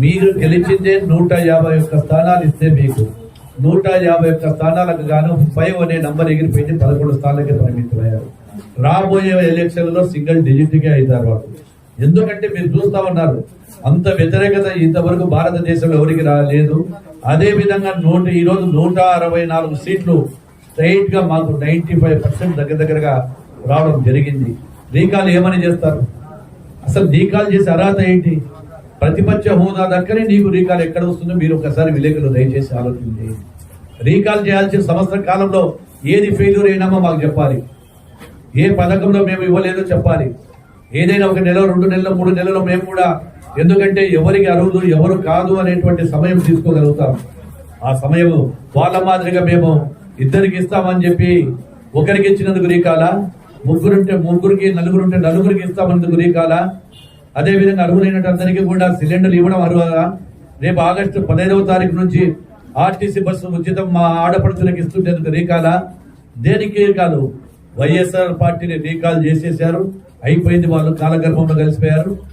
మీరు గెలిచిందే నూట యాభై ఒక్క స్థానాలు ఇస్తే మీకు. నూట యాభై ఒక్క స్థానాలకు గాను ఫైవ్ అనే నంబర్ ఎగిరిపోయింది పదకొండు స్థానాలకే పరిమితమయ్యారు. రాబోయే ఎలక్షన్లలో సింగిల్ డిజిట్గా అవుతారు వాళ్ళు. ఎందుకంటే మీరు చూస్తా ఉన్నారు అంత వ్యతిరేకత ఇంతవరకు భారతదేశంలో ఎవరికి రాలేదు. అదే విధంగా నూట ఈరోజు నూట అరవై నాలుగు సీట్లు స్ట్రైట్గా మాకు నైన్టీ ఫైవ్ పర్సెంట్ దగ్గర దగ్గరగా రావడం జరిగింది. రీకాల్ ఏమని చేస్తారు? అసలు రీకాల్ చేసే అర్హత ఏంటి? ప్రతిపక్ష హోదా దక్కనే నీకు రీకాల్ ఎక్కడ వస్తుందో మీరు ఒకసారి విలేకరులు దయచేసి ఆలోచించి రీకాల్ చేయాల్సిన సంవత్సర కాలంలో ఏది ఫెయిల్యూర్ అయినామో మాకు చెప్పాలి. ఏ పథకంలో మేము ఇవ్వలేదో చెప్పాలి. ఏదైనా ఒక నెల రెండు నెలలు మూడు నెలలు మేము కూడా ఎందుకంటే ఎవరికి అరువులు ఎవరు కాదు అనేటువంటి సమయం తీసుకోగలుగుతాం. ఆ సమయం వాళ్ళ మాదిరిగా మేము ఇద్దరికి ఇస్తామని చెప్పి ఒకరికి ఇచ్చినందుకు రీకాలా? ముగ్గురుంటే ముగ్గురికి నలుగురుంటే నలుగురికి ఇస్తామన్నందుకు రీకాలా? అదే విధంగా అందరికీ కూడా సిలిండర్లు ఇవ్వడం అర్హులా రేపు ఆగస్టు పదహైదవ తారీఖు నుంచి ఆర్టీసీ బస్సు ఉచితం మా ఆడపడుచులకు ఇస్తుండేందుకు రీకాల. దేనికి కాదు వైఎస్ఆర్ పార్టీని రీకాల్ చేసేసారు అయిపోయింది వాళ్ళు కాలగర్భంలో కలిసిపోయారు.